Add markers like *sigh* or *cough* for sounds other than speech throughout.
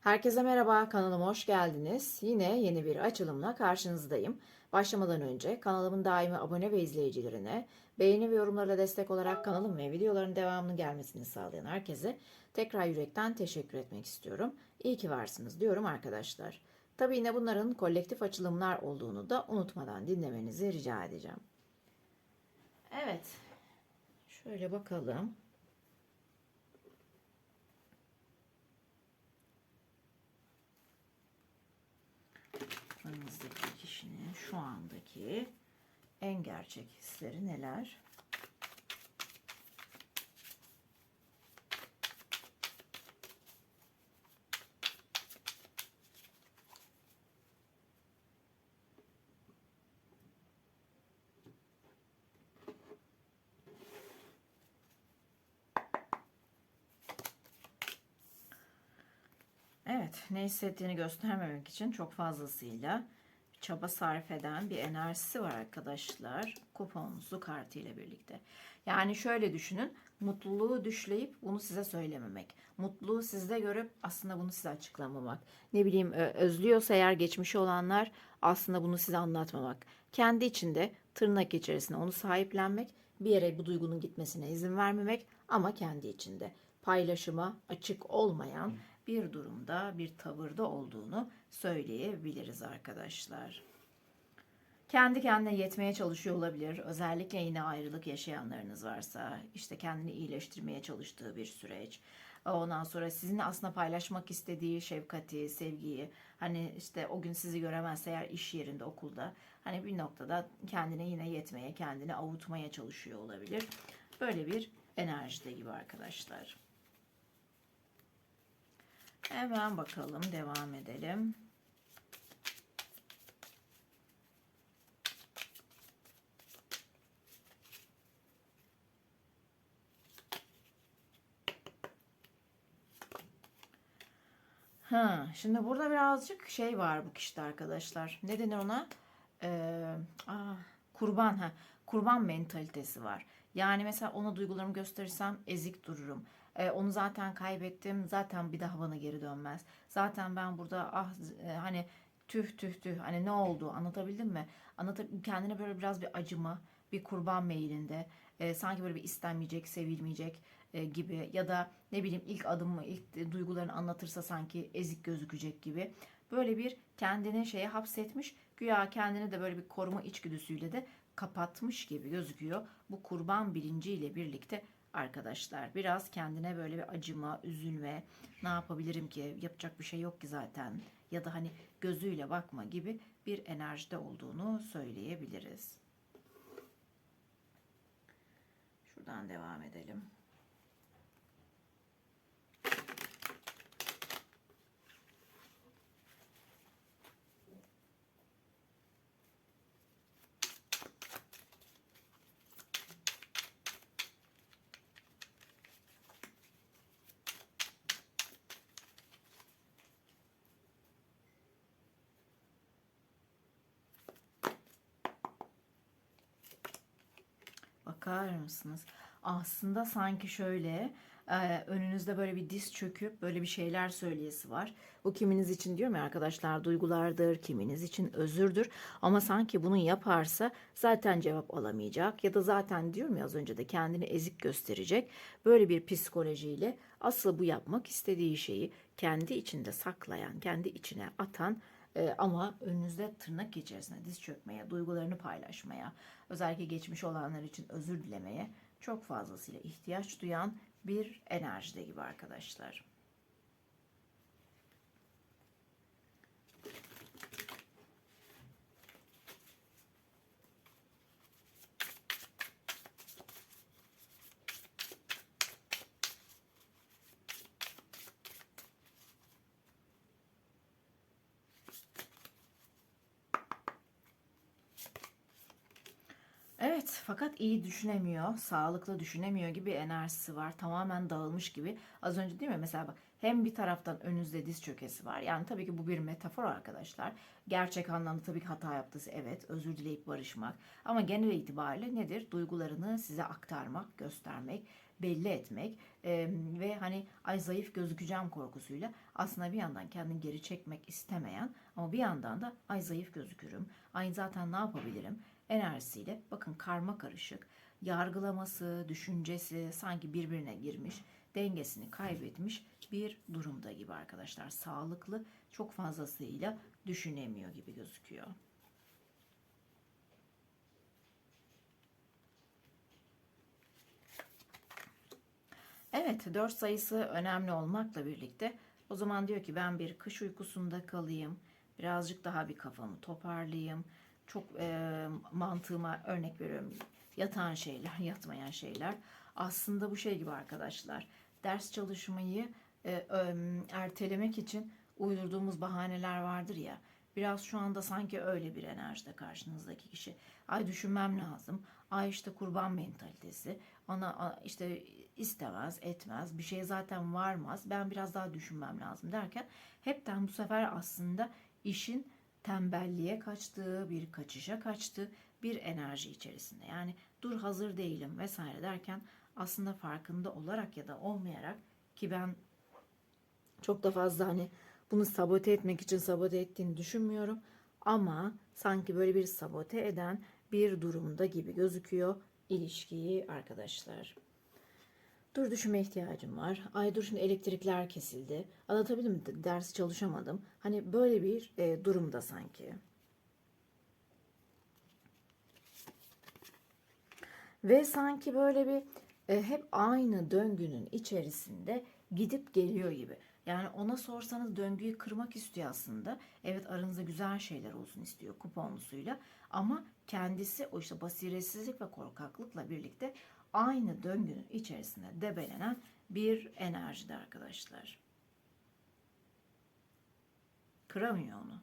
Herkese merhaba, kanalıma hoş geldiniz. Yine yeni bir açılımla karşınızdayım. Başlamadan önce kanalımın daimi abone ve izleyicilerine beğeni ve yorumlarla destek olarak kanalım ve videoların devamının gelmesini sağlayan herkese tekrar yürekten teşekkür etmek istiyorum. İyi ki varsınız diyorum arkadaşlar. Tabii yine bunların kolektif açılımlar olduğunu da unutmadan dinlemenizi rica edeceğim. Evet, şöyle bakalım. Aranızdaki kişinin şu andaki en gerçek hisleri neler? Evet, ne hissettiğini göstermemek için çok fazlasıyla çaba sarf eden bir enerjisi var arkadaşlar. Kuponlusu kartı ile birlikte. Yani şöyle düşünün, mutluluğu düşleyip bunu size söylememek. Mutluluğu sizde görüp aslında bunu size açıklamamak. Ne bileyim özlüyorsa eğer geçmişi olanlar aslında bunu size anlatmamak. Kendi içinde tırnak içerisinde onu sahiplenmek, bir yere bu duygunun gitmesine izin vermemek ama kendi içinde paylaşıma açık olmayan bir durumda, bir tavırda olduğunu söyleyebiliriz arkadaşlar. Kendi kendine yetmeye çalışıyor olabilir. Özellikle yine ayrılık yaşayanlarınız varsa, işte kendini iyileştirmeye çalıştığı bir süreç. Ondan sonra sizinle aslında paylaşmak istediği şefkati, sevgiyi, hani işte o gün sizi göremezse eğer iş yerinde, okulda, hani bir noktada kendine yine yetmeye, kendini avutmaya çalışıyor olabilir. Böyle bir enerjide gibi arkadaşlar. Hemen bakalım, devam edelim. Ha, şimdi burada birazcık şey var bu kişide arkadaşlar. Ne denir ona? Ee, aa, kurban ha. Kurban mentalitesi var. Yani mesela ona duygularımı gösterirsem ezik dururum. Ee, onu zaten kaybettim. Zaten bir daha bana geri dönmez. Zaten ben burada ah e, hani tüh tüh tüh hani ne oldu anlatabildim mi? Anlatab kendine böyle biraz bir acıma, bir kurban meylinde. Ee, sanki böyle bir istenmeyecek, sevilmeyecek e, gibi ya da ne bileyim ilk adımı, ilk duygularını anlatırsa sanki ezik gözükecek gibi. Böyle bir kendini şeye hapsetmiş, güya kendini de böyle bir koruma içgüdüsüyle de kapatmış gibi gözüküyor. Bu kurban bilinciyle birlikte arkadaşlar biraz kendine böyle bir acıma, üzülme, ne yapabilirim ki, yapacak bir şey yok ki zaten ya da hani gözüyle bakma gibi bir enerjide olduğunu söyleyebiliriz. Şuradan devam edelim. Bakar mısınız? Aslında sanki şöyle e, önünüzde böyle bir diz çöküp böyle bir şeyler söyleyesi var. Bu kiminiz için diyorum ya arkadaşlar duygulardır, kiminiz için özürdür. Ama sanki bunu yaparsa zaten cevap alamayacak ya da zaten diyorum ya az önce de kendini ezik gösterecek. Böyle bir psikolojiyle asıl bu yapmak istediği şeyi kendi içinde saklayan, kendi içine atan ee, ama önünüzde tırnak içerisinde diz çökmeye, duygularını paylaşmaya, özellikle geçmiş olanlar için özür dilemeye çok fazlasıyla ihtiyaç duyan bir enerjide gibi arkadaşlar. Evet fakat iyi düşünemiyor, sağlıklı düşünemiyor gibi enerjisi var. Tamamen dağılmış gibi. Az önce değil mi? Mesela bak hem bir taraftan önünüzde diz çökesi var. Yani tabii ki bu bir metafor arkadaşlar. Gerçek anlamda tabii ki hata yaptısı evet. Özür dileyip barışmak. Ama genel itibariyle nedir? Duygularını size aktarmak, göstermek belli etmek e, ve hani ay zayıf gözükeceğim korkusuyla aslında bir yandan kendini geri çekmek istemeyen ama bir yandan da ay zayıf gözükürüm, ay zaten ne yapabilirim enerjisiyle bakın karma karışık yargılaması, düşüncesi sanki birbirine girmiş, dengesini kaybetmiş bir durumda gibi arkadaşlar. Sağlıklı çok fazlasıyla düşünemiyor gibi gözüküyor. Evet 4 sayısı önemli olmakla birlikte o zaman diyor ki ben bir kış uykusunda kalayım. Birazcık daha bir kafamı toparlayayım. Çok e, mantığıma örnek veriyorum. Yatan şeyler, *laughs* yatmayan şeyler. Aslında bu şey gibi arkadaşlar. Ders çalışmayı e, e, ertelemek için uydurduğumuz bahaneler vardır ya. Biraz şu anda sanki öyle bir enerjide karşınızdaki kişi. Ay düşünmem lazım. Ay işte kurban mentalitesi. Ona işte istemez, etmez. Bir şey zaten varmaz. Ben biraz daha düşünmem lazım derken hepten bu sefer aslında işin tembelliğe kaçtığı, bir kaçışa kaçtığı bir enerji içerisinde. Yani dur hazır değilim vesaire derken aslında farkında olarak ya da olmayarak ki ben çok da fazla hani bunu sabote etmek için sabote ettiğini düşünmüyorum. Ama sanki böyle bir sabote eden bir durumda gibi gözüküyor ilişkiyi arkadaşlar. Dur düşünme ihtiyacım var. Ay dur şimdi elektrikler kesildi. Anlatabildim mi? Ders çalışamadım. Hani böyle bir e, durumda sanki. Ve sanki böyle bir e, hep aynı döngünün içerisinde gidip geliyor gibi. Yani ona sorsanız döngüyü kırmak istiyor aslında. Evet aranızda güzel şeyler olsun istiyor kuponlusuyla. Ama kendisi o işte basiretsizlik ve korkaklıkla birlikte aynı döngünün içerisinde debelenen bir enerjide arkadaşlar. Kıramıyor onu.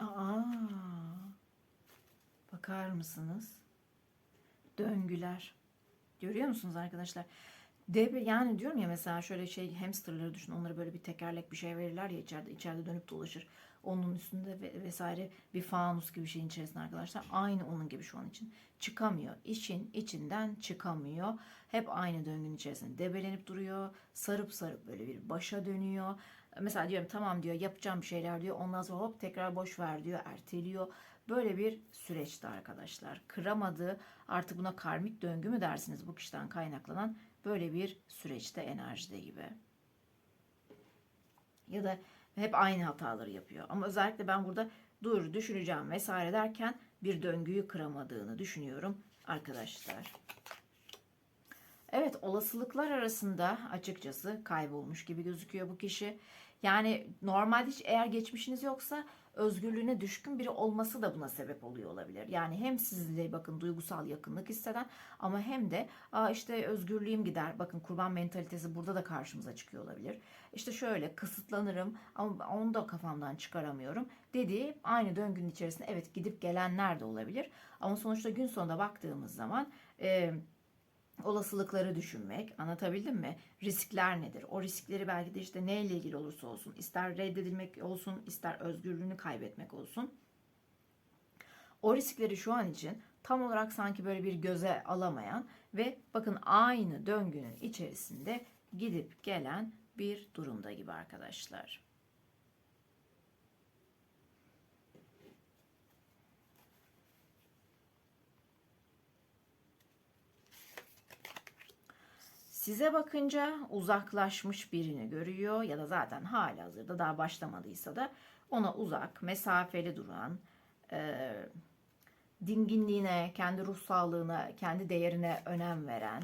Aa, bakar mısınız? Döngüler. Görüyor musunuz arkadaşlar? Debe, yani diyorum ya mesela şöyle şey hamsterları düşün. Onlara böyle bir tekerlek bir şey verirler ya içeride içeride dönüp dolaşır. Onun üstünde ve vesaire bir fanus gibi şeyin içerisinde arkadaşlar. Aynı onun gibi şu an için. Çıkamıyor. İşin içinden çıkamıyor. Hep aynı döngünün içerisinde debelenip duruyor. Sarıp sarıp böyle bir başa dönüyor. Mesela diyorum tamam diyor yapacağım bir şeyler diyor. Ondan sonra hop tekrar boş ver diyor. Erteliyor. Böyle bir süreçte arkadaşlar. Kıramadığı artık buna karmik döngü mü dersiniz bu kişiden kaynaklanan böyle bir süreçte enerjide gibi. Ya da hep aynı hataları yapıyor. Ama özellikle ben burada dur düşüneceğim vesaire derken bir döngüyü kıramadığını düşünüyorum arkadaşlar. Evet olasılıklar arasında açıkçası kaybolmuş gibi gözüküyor bu kişi. Yani normalde hiç eğer geçmişiniz yoksa özgürlüğüne düşkün biri olması da buna sebep oluyor olabilir. Yani hem sizle bakın duygusal yakınlık hisseden ama hem de Aa işte özgürlüğüm gider. Bakın kurban mentalitesi burada da karşımıza çıkıyor olabilir. İşte şöyle kısıtlanırım ama onu da kafamdan çıkaramıyorum dediği aynı döngünün içerisinde evet gidip gelenler de olabilir. Ama sonuçta gün sonunda baktığımız zaman e, olasılıkları düşünmek, anlatabildim mi? Riskler nedir? O riskleri belki de işte neyle ilgili olursa olsun, ister reddedilmek olsun, ister özgürlüğünü kaybetmek olsun. O riskleri şu an için tam olarak sanki böyle bir göze alamayan ve bakın aynı döngünün içerisinde gidip gelen bir durumda gibi arkadaşlar. Size bakınca uzaklaşmış birini görüyor ya da zaten hali hazırda daha başlamadıysa da ona uzak, mesafeli duran, e, dinginliğine, kendi ruh sağlığına, kendi değerine önem veren,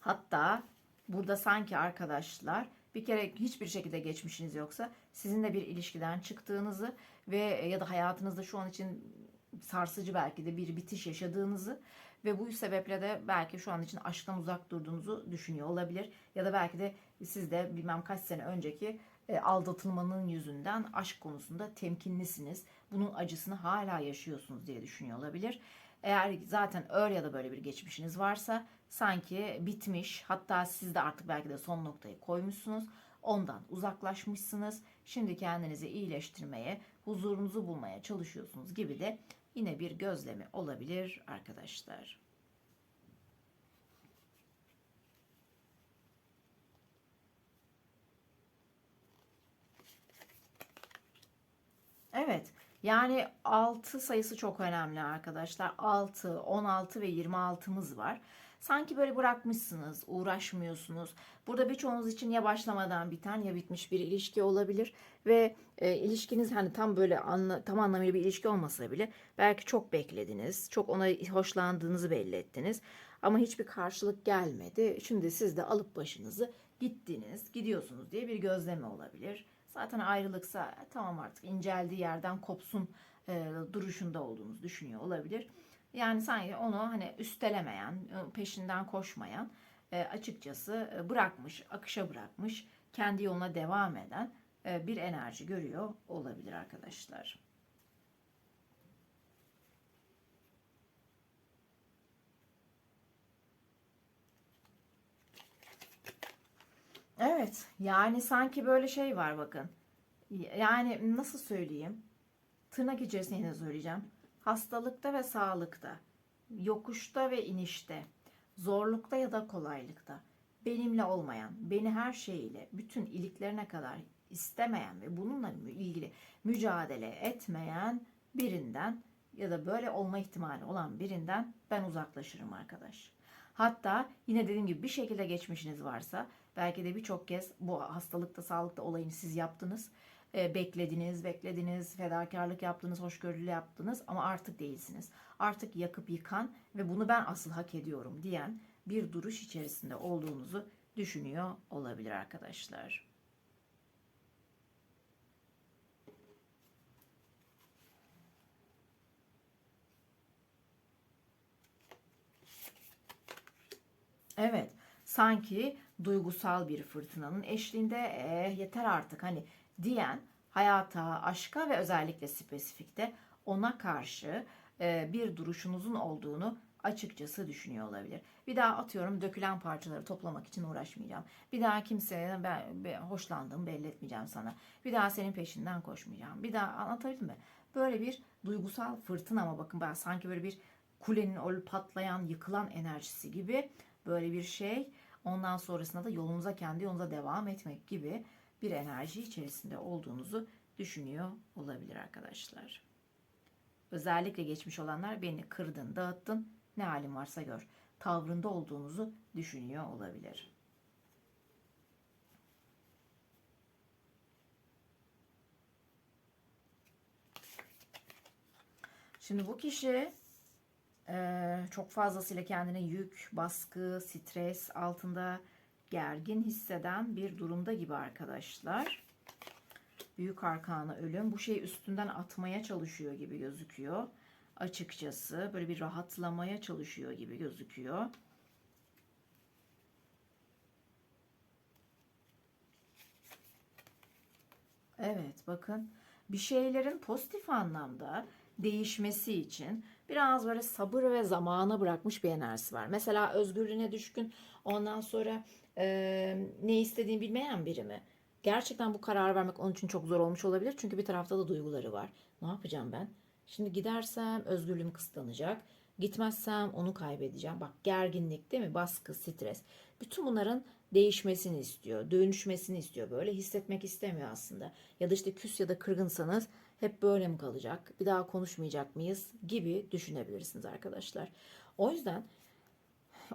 hatta burada sanki arkadaşlar bir kere hiçbir şekilde geçmişiniz yoksa sizinle bir ilişkiden çıktığınızı ve ya da hayatınızda şu an için sarsıcı belki de bir bitiş yaşadığınızı ve bu sebeple de belki şu an için aşktan uzak durduğunuzu düşünüyor olabilir. Ya da belki de siz de bilmem kaç sene önceki e, aldatılmanın yüzünden aşk konusunda temkinlisiniz. Bunun acısını hala yaşıyorsunuz diye düşünüyor olabilir. Eğer zaten öyle ya da böyle bir geçmişiniz varsa sanki bitmiş. Hatta siz de artık belki de son noktayı koymuşsunuz. Ondan uzaklaşmışsınız. Şimdi kendinizi iyileştirmeye, huzurunuzu bulmaya çalışıyorsunuz gibi de yine bir gözlemi olabilir arkadaşlar. Evet. Yani 6 sayısı çok önemli arkadaşlar. 6, 16 ve 26'mız var. Sanki böyle bırakmışsınız, uğraşmıyorsunuz. Burada birçoğunuz için ya başlamadan biten ya bitmiş bir ilişki olabilir ve e, ilişkiniz hani tam böyle anla, tam anlamıyla bir ilişki olmasa bile belki çok beklediniz, çok ona hoşlandığınızı belli ettiniz ama hiçbir karşılık gelmedi. Şimdi siz de alıp başınızı gittiniz, gidiyorsunuz diye bir gözleme olabilir. Zaten ayrılıksa "E, tamam artık inceldiği yerden kopsun e, duruşunda olduğunuzu düşünüyor olabilir. Yani sanki onu hani üstelemeyen, e, peşinden koşmayan, e, açıkçası e, bırakmış, akışa bırakmış, kendi yoluna devam eden bir enerji görüyor olabilir arkadaşlar. Evet, yani sanki böyle şey var bakın. Yani nasıl söyleyeyim? Tırnak içerisinde söyleyeceğim. Hastalıkta ve sağlıkta, yokuşta ve inişte, zorlukta ya da kolaylıkta, benimle olmayan, beni her şeyiyle, bütün iliklerine kadar istemeyen ve bununla ilgili mücadele etmeyen birinden ya da böyle olma ihtimali olan birinden ben uzaklaşırım arkadaş. Hatta yine dediğim gibi bir şekilde geçmişiniz varsa belki de birçok kez bu hastalıkta sağlıkta olayını siz yaptınız. E, beklediniz, beklediniz, fedakarlık yaptınız, hoşgörülü yaptınız ama artık değilsiniz. Artık yakıp yıkan ve bunu ben asıl hak ediyorum diyen bir duruş içerisinde olduğunuzu düşünüyor olabilir arkadaşlar. Evet, sanki duygusal bir fırtınanın eşliğinde "Eh, yeter artık hani diyen hayata, aşka ve özellikle spesifikte ona karşı e, bir duruşunuzun olduğunu açıkçası düşünüyor olabilir. Bir daha atıyorum dökülen parçaları toplamak için uğraşmayacağım. Bir daha kimseye ben, ben hoşlandığımı belli etmeyeceğim sana. Bir daha senin peşinden koşmayacağım. Bir daha anlatabildim mi? Böyle bir duygusal fırtına ama bakın ben sanki böyle bir kulenin o patlayan, yıkılan enerjisi gibi böyle bir şey. Ondan sonrasında da yolumuza kendi yolumuza devam etmek gibi bir enerji içerisinde olduğunuzu düşünüyor olabilir arkadaşlar. Özellikle geçmiş olanlar beni kırdın, dağıttın, ne halin varsa gör. Tavrında olduğunuzu düşünüyor olabilir. Şimdi bu kişi çok fazlasıyla kendine yük, baskı, stres altında gergin hisseden bir durumda gibi arkadaşlar. Büyük arkana ölüm. Bu şeyi üstünden atmaya çalışıyor gibi gözüküyor. Açıkçası böyle bir rahatlamaya çalışıyor gibi gözüküyor. Evet bakın bir şeylerin pozitif anlamda değişmesi için biraz böyle sabır ve zamana bırakmış bir enerjisi var. Mesela özgürlüğüne düşkün ondan sonra e, ne istediğini bilmeyen biri mi? Gerçekten bu kararı vermek onun için çok zor olmuş olabilir. Çünkü bir tarafta da duyguları var. Ne yapacağım ben? Şimdi gidersem özgürlüğüm kısıtlanacak. Gitmezsem onu kaybedeceğim. Bak gerginlik değil mi? Baskı, stres. Bütün bunların değişmesini istiyor. Dönüşmesini istiyor. Böyle hissetmek istemiyor aslında. Ya da işte küs ya da kırgınsanız hep böyle mi kalacak? Bir daha konuşmayacak mıyız? Gibi düşünebilirsiniz arkadaşlar. O yüzden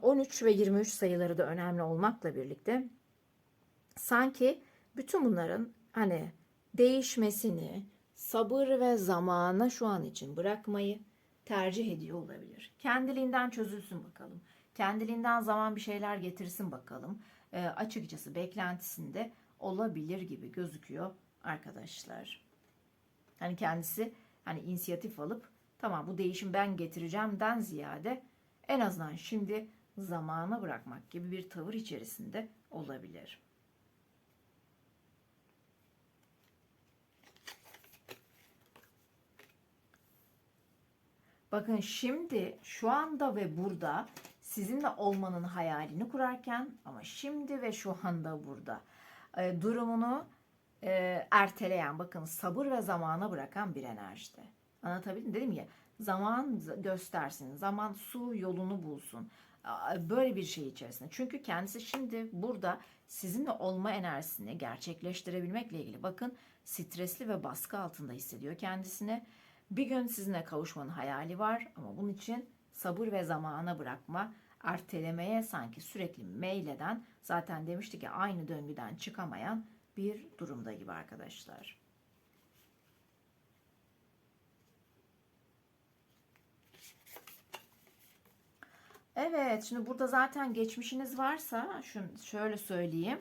13 ve 23 sayıları da önemli olmakla birlikte sanki bütün bunların hani değişmesini, sabır ve zamana şu an için bırakmayı tercih ediyor olabilir. Kendiliğinden çözülsün bakalım. Kendiliğinden zaman bir şeyler getirsin bakalım. E, açıkçası beklentisinde olabilir gibi gözüküyor arkadaşlar. Hani kendisi hani inisiyatif alıp tamam bu değişim ben getireceğimden ziyade en azından şimdi zamana bırakmak gibi bir tavır içerisinde olabilir. Bakın şimdi şu anda ve burada sizinle olmanın hayalini kurarken ama şimdi ve şu anda burada e, durumunu e, erteleyen, bakın sabır ve zamana bırakan bir enerjide. Anlatabildim dedim ya zaman göstersin, zaman su yolunu bulsun. Böyle bir şey içerisinde. Çünkü kendisi şimdi burada sizinle olma enerjisini gerçekleştirebilmekle ilgili bakın stresli ve baskı altında hissediyor kendisini. Bir gün sizinle kavuşmanın hayali var ama bunun için sabır ve zamana bırakma, ertelemeye sanki sürekli meyleden, zaten demiştik ki aynı döngüden çıkamayan bir durumda gibi arkadaşlar. Evet, şimdi burada zaten geçmişiniz varsa, şunu şöyle söyleyeyim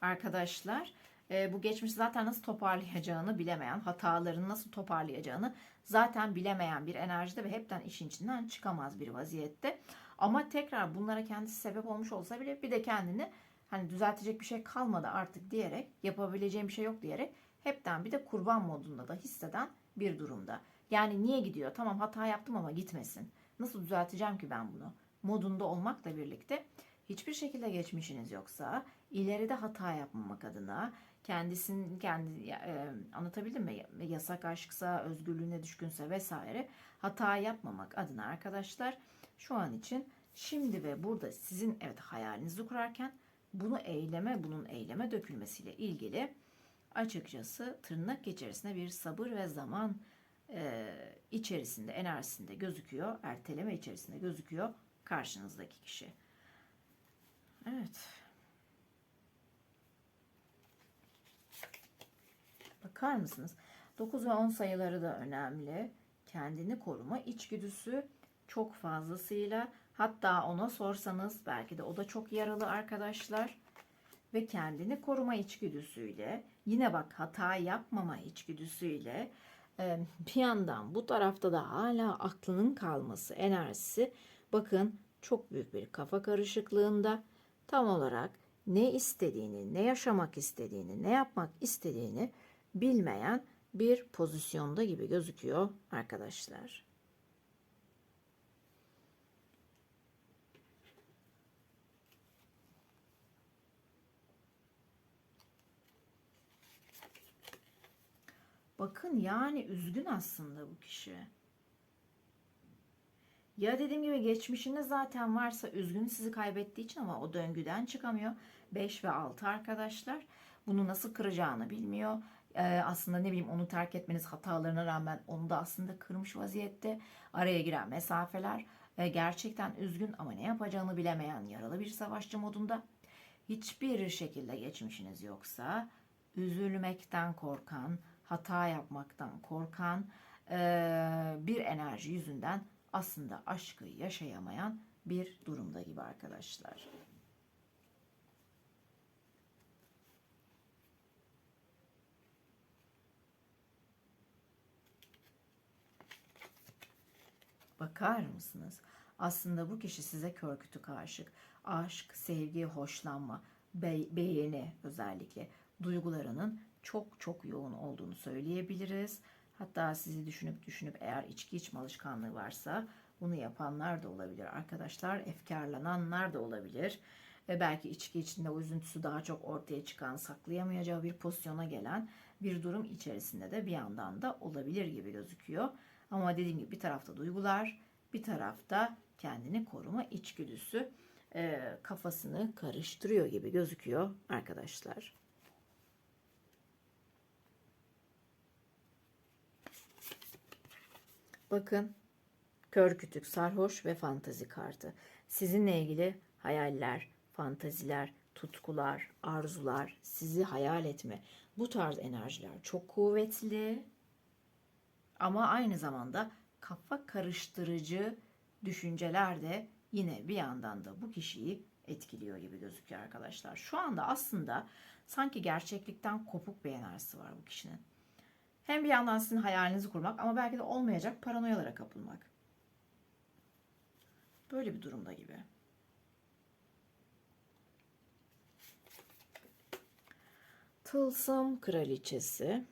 arkadaşlar. e, bu geçmiş zaten nasıl toparlayacağını bilemeyen, hatalarını nasıl toparlayacağını zaten bilemeyen bir enerjide ve hepten işin içinden çıkamaz bir vaziyette. Ama tekrar bunlara kendisi sebep olmuş olsa bile bir de kendini hani düzeltecek bir şey kalmadı artık diyerek, yapabileceğim bir şey yok diyerek hepten bir de kurban modunda da hisseden bir durumda. Yani niye gidiyor? Tamam hata yaptım ama gitmesin. Nasıl düzelteceğim ki ben bunu? Modunda olmakla birlikte hiçbir şekilde geçmişiniz yoksa ileride hata yapmamak adına kendisinin kendi e, anlatabildim mi? Yasak aşksa özgürlüğüne düşkünse vesaire hata yapmamak adına arkadaşlar şu an için şimdi ve burada sizin evet hayalinizi kurarken bunu eyleme bunun eyleme dökülmesiyle ilgili açıkçası tırnak içerisinde bir sabır ve zaman e, içerisinde enerjisinde gözüküyor erteleme içerisinde gözüküyor karşınızdaki kişi. Evet. Bakar mısınız? 9 ve 10 sayıları da önemli. Kendini koruma içgüdüsü çok fazlasıyla hatta ona sorsanız belki de o da çok yaralı arkadaşlar ve kendini koruma içgüdüsüyle yine bak hata yapmama içgüdüsüyle bir yandan bu tarafta da hala aklının kalması enerjisi bakın çok büyük bir kafa karışıklığında tam olarak ne istediğini, ne yaşamak istediğini, ne yapmak istediğini bilmeyen bir pozisyonda gibi gözüküyor arkadaşlar. Bakın yani üzgün aslında bu kişi. Ya dediğim gibi geçmişinde zaten varsa üzgün sizi kaybettiği için ama o döngüden çıkamıyor. 5 ve 6 arkadaşlar. Bunu nasıl kıracağını bilmiyor. Ee, aslında ne bileyim onu terk etmeniz hatalarına rağmen onu da aslında kırmış vaziyette. Araya giren mesafeler. Ee, gerçekten üzgün ama ne yapacağını bilemeyen yaralı bir savaşçı modunda. Hiçbir şekilde geçmişiniz yoksa üzülmekten korkan, hata yapmaktan korkan ee, bir enerji yüzünden aslında aşkı yaşayamayan bir durumda gibi arkadaşlar. Bakar mısınız? Aslında bu kişi size kör kütük. Aşk, sevgi, hoşlanma, be- beğeni özellikle duygularının çok çok yoğun olduğunu söyleyebiliriz. Hatta sizi düşünüp düşünüp eğer içki içme alışkanlığı varsa bunu yapanlar da olabilir. Arkadaşlar efkarlananlar da olabilir. Ve belki içki içinde o üzüntüsü daha çok ortaya çıkan, saklayamayacağı bir pozisyona gelen bir durum içerisinde de bir yandan da olabilir gibi gözüküyor. Ama dediğim gibi bir tarafta duygular, bir tarafta kendini koruma içgüdüsü e, kafasını karıştırıyor gibi gözüküyor arkadaşlar. Bakın kör kütük sarhoş ve fantazi kartı. Sizinle ilgili hayaller, fantaziler, tutkular, arzular, sizi hayal etme. Bu tarz enerjiler çok kuvvetli. Ama aynı zamanda kafa karıştırıcı düşünceler de yine bir yandan da bu kişiyi etkiliyor gibi gözüküyor arkadaşlar. Şu anda aslında sanki gerçeklikten kopuk bir enerjisi var bu kişinin. Hem bir yandan sizin hayalinizi kurmak ama belki de olmayacak paranoyalara kapılmak. Böyle bir durumda gibi. Tılsım kraliçesi.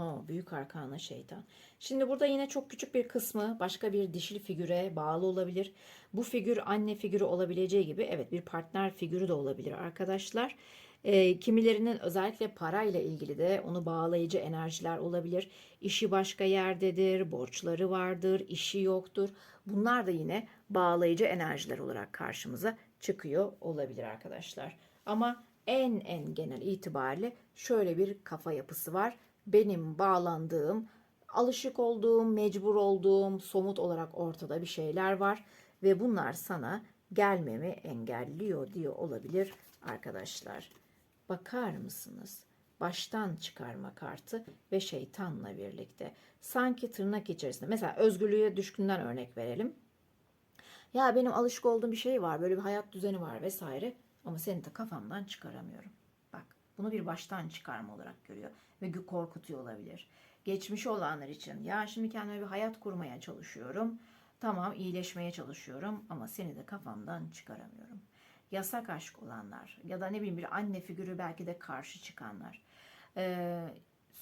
Oho, büyük arkana şeytan. Şimdi burada yine çok küçük bir kısmı başka bir dişil figüre bağlı olabilir. Bu figür anne figürü olabileceği gibi evet bir partner figürü de olabilir arkadaşlar. E, kimilerinin özellikle parayla ilgili de onu bağlayıcı enerjiler olabilir. İşi başka yerdedir, borçları vardır, işi yoktur. Bunlar da yine bağlayıcı enerjiler olarak karşımıza çıkıyor olabilir arkadaşlar. Ama en en genel itibariyle şöyle bir kafa yapısı var. Benim bağlandığım, alışık olduğum, mecbur olduğum, somut olarak ortada bir şeyler var ve bunlar sana gelmemi engelliyor diyor olabilir arkadaşlar. Bakar mısınız? Baştan çıkarma kartı ve şeytanla birlikte. Sanki tırnak içerisinde. Mesela özgürlüğe düşkünden örnek verelim. Ya benim alışık olduğum bir şey var, böyle bir hayat düzeni var vesaire ama seni de kafamdan çıkaramıyorum. Bunu bir baştan çıkarma olarak görüyor ve korkutuyor olabilir. Geçmişi olanlar için ya şimdi kendime bir hayat kurmaya çalışıyorum. Tamam, iyileşmeye çalışıyorum ama seni de kafamdan çıkaramıyorum. Yasak aşk olanlar ya da ne bileyim bir anne figürü belki de karşı çıkanlar. Ee,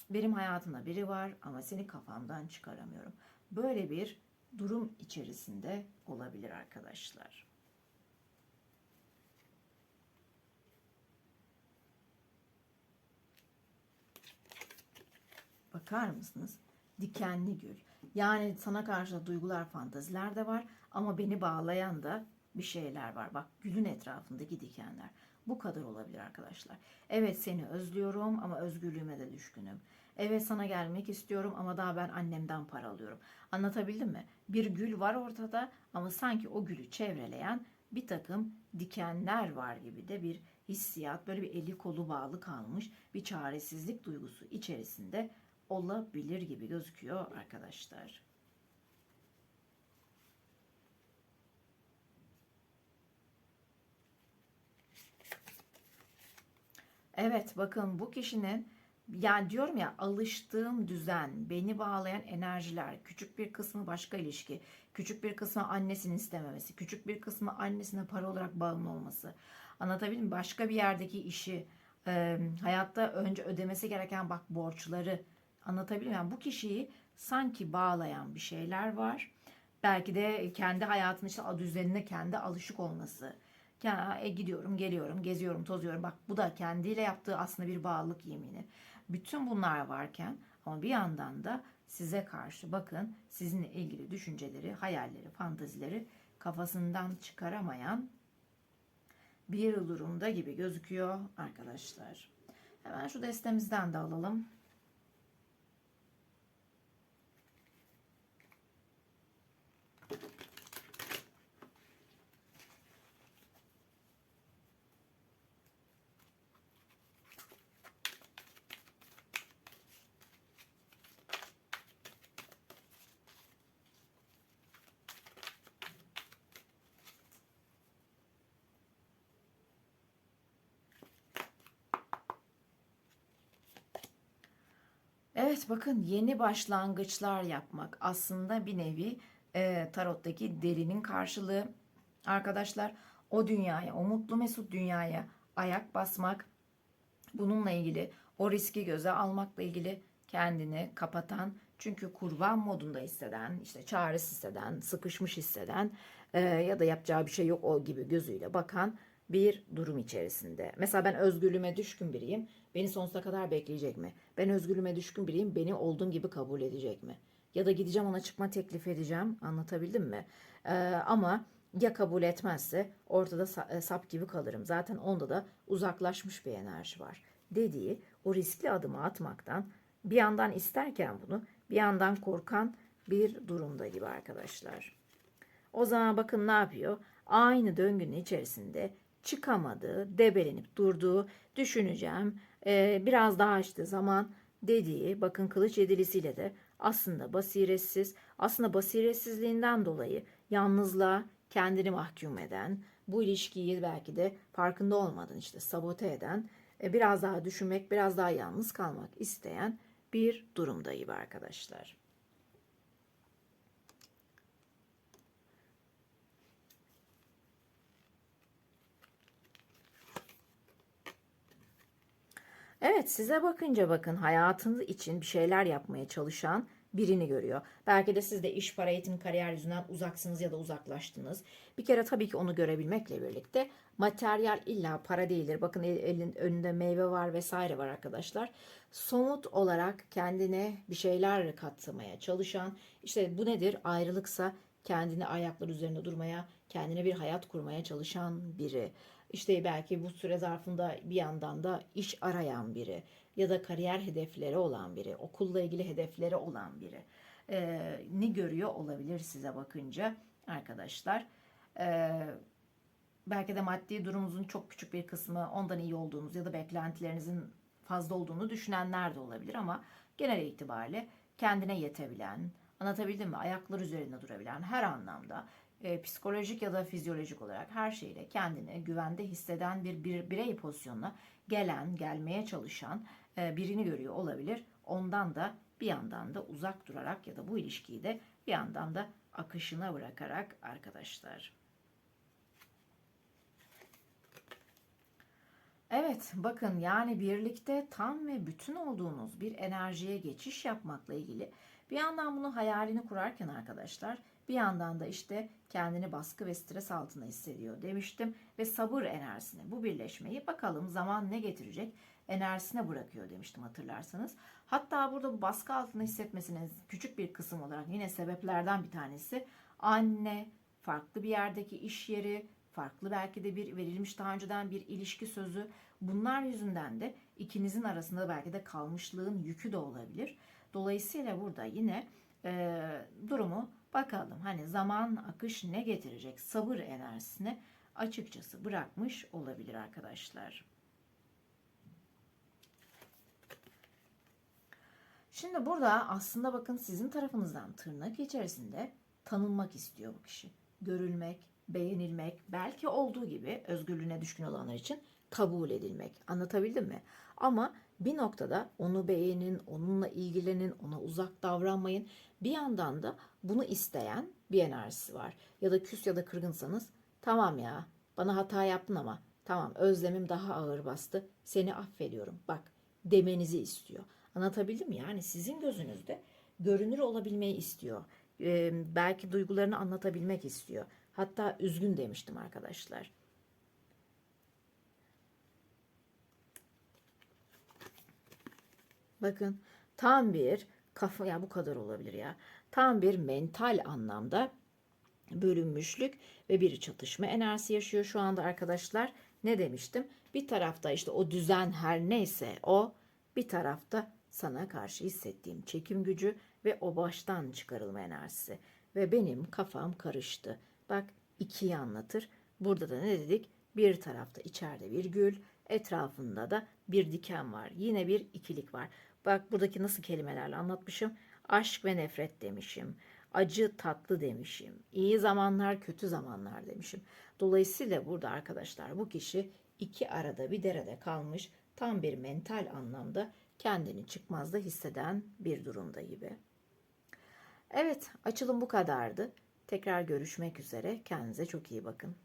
benim hayatımda biri var ama seni kafamdan çıkaramıyorum. Böyle bir durum içerisinde olabilir arkadaşlar. Bakar mısınız? Dikenli gül. Yani sana karşı da duygular, fantaziler de var ama beni bağlayan da bir şeyler var. Bak gülün etrafındaki dikenler. Bu kadar olabilir arkadaşlar. Evet seni özlüyorum ama özgürlüğüme de düşkünüm. Evet sana gelmek istiyorum ama daha ben annemden para alıyorum. Anlatabildim mi? Bir gül var ortada ama sanki o gülü çevreleyen bir takım dikenler var gibi de bir hissiyat. Böyle bir eli kolu bağlı kalmış bir çaresizlik duygusu içerisinde olabilir gibi gözüküyor arkadaşlar. Evet bakın bu kişinin yani diyorum ya alıştığım düzen, beni bağlayan enerjiler, küçük bir kısmı başka ilişki, küçük bir kısmı annesinin istememesi, küçük bir kısmı annesine para olarak bağımlı olması. Anlatabildim mi? Başka bir yerdeki işi, e, hayatta önce ödemesi gereken bak borçları anlatabiliyor muyum? Yani bu kişiyi sanki bağlayan bir şeyler var. Belki de kendi hayatının işte düzenine kendi alışık olması e, gidiyorum, geliyorum, geziyorum, tozuyorum. Bak bu da kendiyle yaptığı aslında bir bağlılık yemini. Bütün bunlar varken ama bir yandan da size karşı bakın sizinle ilgili düşünceleri, hayalleri, fantazileri kafasından çıkaramayan bir durumda gibi gözüküyor arkadaşlar. Hemen şu destemizden de alalım. Evet bakın yeni başlangıçlar yapmak aslında bir nevi e, tarottaki delinin karşılığı. Arkadaşlar o dünyaya, o mutlu mesut dünyaya ayak basmak, bununla ilgili o riski göze almakla ilgili kendini kapatan, çünkü kurban modunda hisseden, işte çaresiz hisseden, sıkışmış hisseden e, ya da yapacağı bir şey yok o gibi gözüyle bakan bir durum içerisinde. Mesela ben özgürlüğüme düşkün biriyim. Beni sonsuza kadar bekleyecek mi? Ben özgürlüğüme düşkün biriyim. Beni olduğum gibi kabul edecek mi? Ya da gideceğim ona çıkma teklif edeceğim. Anlatabildim mi? Ee, ama ya kabul etmezse ortada e, sap gibi kalırım. Zaten onda da uzaklaşmış bir enerji var. Dediği o riskli adımı atmaktan bir yandan isterken bunu bir yandan korkan bir durumda gibi arkadaşlar. O zaman bakın ne yapıyor? Aynı döngünün içerisinde çıkamadığı, debelenip durduğu, düşüneceğim, e, biraz daha işte zaman dediği, bakın kılıç yedilisiyle de aslında basiretsiz, aslında basiretsizliğinden dolayı yalnızlığa kendini mahkum eden, bu ilişkiyi belki de farkında olmadan işte sabote eden, e, biraz daha düşünmek, biraz daha yalnız kalmak isteyen bir durumdayım arkadaşlar. Evet size bakınca bakın hayatınız için bir şeyler yapmaya çalışan birini görüyor. Belki de siz de iş, para, eğitim, kariyer yüzünden uzaksınız ya da uzaklaştınız. Bir kere tabii ki onu görebilmekle birlikte materyal illa para değildir. Bakın el- elin önünde meyve var vesaire var arkadaşlar. Somut olarak kendine bir şeyler katmaya çalışan işte bu nedir? Ayrılıksa kendini ayaklar üzerinde durmaya, kendine bir hayat kurmaya çalışan biri. İşte belki bu süre zarfında bir yandan da iş arayan biri ya da kariyer hedefleri olan biri, okulla ilgili hedefleri olan biri Ee, ni görüyor olabilir size bakınca arkadaşlar. Ee, belki de maddi durumunuzun çok küçük bir kısmı ondan iyi olduğunuz ya da beklentilerinizin fazla olduğunu düşünenler de olabilir ama genel itibariyle kendine yetebilen, anlatabildim mi? Ayaklar üzerinde durabilen her anlamda e, psikolojik ya da fizyolojik olarak her şeyle kendini güvende hisseden bir, bir birey pozisyonuna gelen, gelmeye çalışan e, birini görüyor olabilir. Ondan da bir yandan da uzak durarak ya da bu ilişkiyi de bir yandan da akışına bırakarak arkadaşlar. Evet, bakın yani birlikte tam ve bütün olduğunuz bir enerjiye geçiş yapmakla ilgili bir yandan bunu hayalini kurarken arkadaşlar bir yandan da işte kendini baskı ve stres altında hissediyor demiştim ve sabır enerjisini bu birleşmeyi bakalım zaman ne getirecek enerjisine bırakıyor demiştim hatırlarsanız. Hatta burada bu baskı altında hissetmesinin küçük bir kısım olarak yine sebeplerden bir tanesi anne, farklı bir yerdeki iş yeri, farklı belki de bir verilmiş daha önceden bir ilişki sözü. Bunlar yüzünden de ikinizin arasında belki de kalmışlığın yükü de olabilir. Dolayısıyla burada yine e, durumu bakalım. Hani zaman akış ne getirecek? Sabır enerjisini açıkçası bırakmış olabilir arkadaşlar. Şimdi burada aslında bakın sizin tarafınızdan tırnak içerisinde tanınmak istiyor bu kişi. Görülmek, beğenilmek, belki olduğu gibi özgürlüğüne düşkün olanlar için kabul edilmek. Anlatabildim mi? Ama bir noktada onu beğenin, onunla ilgilenin, ona uzak davranmayın. Bir yandan da bunu isteyen bir enerjisi var. Ya da küs ya da kırgınsanız tamam ya bana hata yaptın ama tamam özlemim daha ağır bastı. Seni affediyorum bak demenizi istiyor. Anlatabildim? Yani sizin gözünüzde görünür olabilmeyi istiyor. Ee, belki duygularını anlatabilmek istiyor. Hatta üzgün demiştim arkadaşlar. Bakın tam bir kafa ya bu kadar olabilir ya. Tam bir mental anlamda bölünmüşlük ve bir çatışma enerjisi yaşıyor şu anda arkadaşlar. Ne demiştim? Bir tarafta işte o düzen her neyse o bir tarafta sana karşı hissettiğim çekim gücü ve o baştan çıkarılma enerjisi. Ve benim kafam karıştı. Bak ikiyi anlatır. Burada da ne dedik? Bir tarafta içeride bir gül, etrafında da bir diken var. Yine bir ikilik var. Bak buradaki nasıl kelimelerle anlatmışım. Aşk ve nefret demişim. Acı tatlı demişim. İyi zamanlar kötü zamanlar demişim. Dolayısıyla burada arkadaşlar bu kişi iki arada bir derede kalmış tam bir mental anlamda kendini çıkmazda hisseden bir durumda gibi. Evet açılım bu kadardı. Tekrar görüşmek üzere. Kendinize çok iyi bakın.